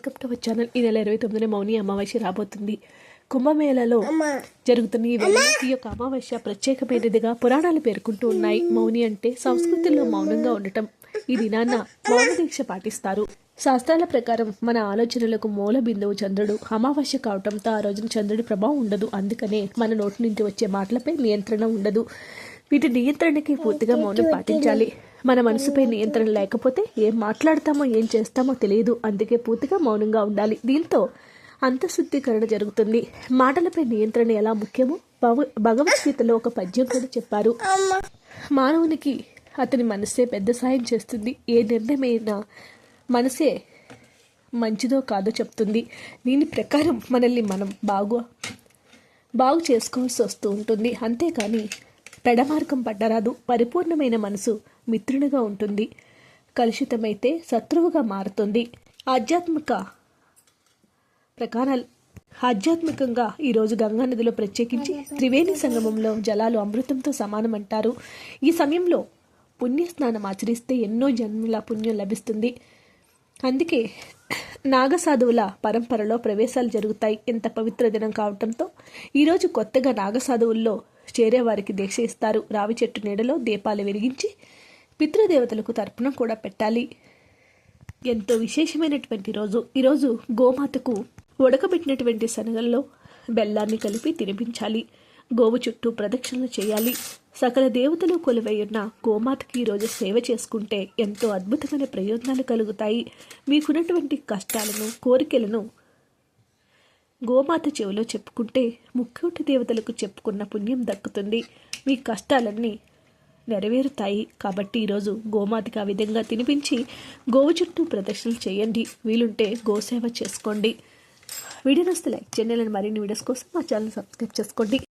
Welcome to our channel? ఈ నెల ఇరవై తొమ్మిదిన మౌని అమావాస్య రాబోతుంది. కుంభమేళలో జరుగుతున్న ఈ ఈ యొక్క అమావాస్య ప్రత్యేకమైనదిగా పురాణాలు పేర్కొంటూ ఉన్నాయి. మౌని అంటే సంస్కృతిలో మౌనంగా ఉండటం. ఈ దినాన్న మౌన దీక్ష పాటిస్తారు. శాస్త్రాల ప్రకారం మన ఆలోచనలకు మూల బిందువు చంద్రుడు. అమావాస్య కావటంతో ఆ రోజున చంద్రుడి ప్రభావం ఉండదు. అందుకనే మన నోటి నుంచి వచ్చే మాటలపై నియంత్రణ ఉండదు. వీటి నియంత్రణకి పూర్తిగా మౌనం పాటించాలి. మన మనసుపై నియంత్రణ లేకపోతే ఏం మాట్లాడతామో ఏం చేస్తామో తెలియదు. అందుకే పూర్తిగా మౌనంగా ఉండాలి. దీంతో అంతశుద్ధీకరణ జరుగుతుంది. మాటలపై నియంత్రణ ఎలా ముఖ్యమో? భగవ భగవద్గీతలో ఒక పద్యం కూడా చెప్పారు. మానవునికి అతని మనసే పెద్ద సాయం చేస్తుంది. ఏ నిర్ణయమైనా మనసే మంచిదో కాదో చెప్తుంది. దీని ప్రకారం మనల్ని మనం బాగు బాగు చేసుకోవాల్సి వస్తూ ఉంటుంది. అంతేకాని పెడమార్గం పడ్డరాదు పరిపూర్ణమైన మనసు మిత్రునిగా ఉంటుంది. కలుషితమైతే శత్రువుగా మారుతుంది. ఆధ్యాత్మిక ప్రకారాలు. ఆధ్యాత్మికంగా ఈరోజు గంగా నదిలో ప్రత్యేకించి త్రివేణి సంగమంలో జలాలు అమృతంతో సమానం అంటారు ఈ సమయంలో పుణ్యస్నానం ఆచరిస్తే ఎన్నో జన్మల పుణ్యం లభిస్తుంది. అందుకే నాగసాధువుల పరంపరలో ప్రవేశాలు జరుగుతాయి. ఎంత పవిత్ర దినం కావటంతో ఈరోజు కొత్తగా నాగసాధువుల్లో చేరేవారికి దీక్ష ఇస్తారు. రావి చెట్టు నీడలో దీపాలు వెలిగించి పితృదేవతలకు తర్పణం కూడా పెట్టాలి. ఎంతో విశేషమైనటువంటి రోజు. ఈరోజు గోమాతకు ఉడకబెట్టినటువంటి శనగల్లో బెల్లాన్ని కలిపి తినిపించాలి. గోవు చుట్టూ ప్రదక్షిణలు చేయాలి. సకల దేవతలు కొలువైయున్న గోమాతకి ఈరోజు సేవ చేసుకుంటే ఎంతో అద్భుతమైన ప్రయోజనాలు కలుగుతాయి. మీకున్నటువంటి కష్టాలను కోరికలను గోమాత చెవిలో చెప్పుకుంటే ముక్కోటి దేవతలకు చెప్పుకున్న పుణ్యం దక్కుతుంది. మీ కష్టాలన్నీ నెరవేరుతాయి. కాబట్టి ఈరోజు గోమాతకి ఆ విధంగా తినిపించి గోవు చుట్టూ ప్రదర్శనలు చేయండి. వీలుంటే గోసేవ చేసుకోండి. వీడియో నస్తే లైక్ చేయండి. మరిన్ని వీడియోస్ కోసం మా ఛానల్ సబ్స్క్రైబ్ చేసుకోండి.